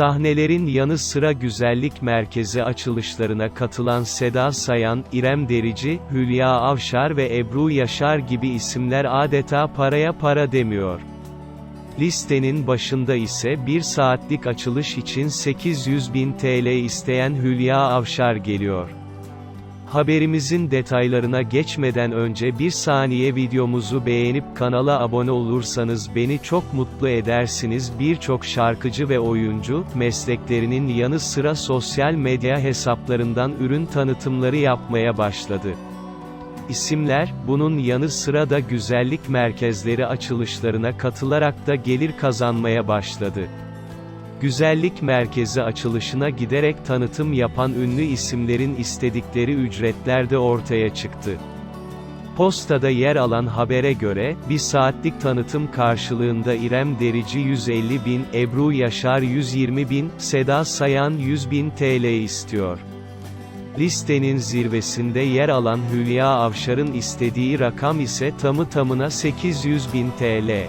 Sahnelerin yanı sıra güzellik merkezi açılışlarına katılan Seda Sayan, İrem Derici, Hülya Avşar ve Ebru Yaşar gibi isimler adeta paraya para demiyor. Listenin başında ise bir saatlik açılış için 800 bin TL isteyen Hülya Avşar geliyor. Haberimizin detaylarına geçmeden önce bir saniye videomuzu beğenip kanala abone olursanız beni çok mutlu edersiniz. Birçok şarkıcı ve oyuncu, mesleklerinin yanı sıra sosyal medya hesaplarından ürün tanıtımları yapmaya başladı. İsimler, bunun yanı sıra da güzellik merkezleri açılışlarına katılarak da gelir kazanmaya başladı. Güzellik merkezi açılışına giderek tanıtım yapan ünlü isimlerin istedikleri ücretler de ortaya çıktı. Postada yer alan habere göre, bir saatlik tanıtım karşılığında İrem Derici 150 bin, Ebru Yaşar 120 bin, Seda Sayan 100 bin TL istiyor. Listenin zirvesinde yer alan Hülya Avşar'ın istediği rakam ise tamı tamına 800 bin TL.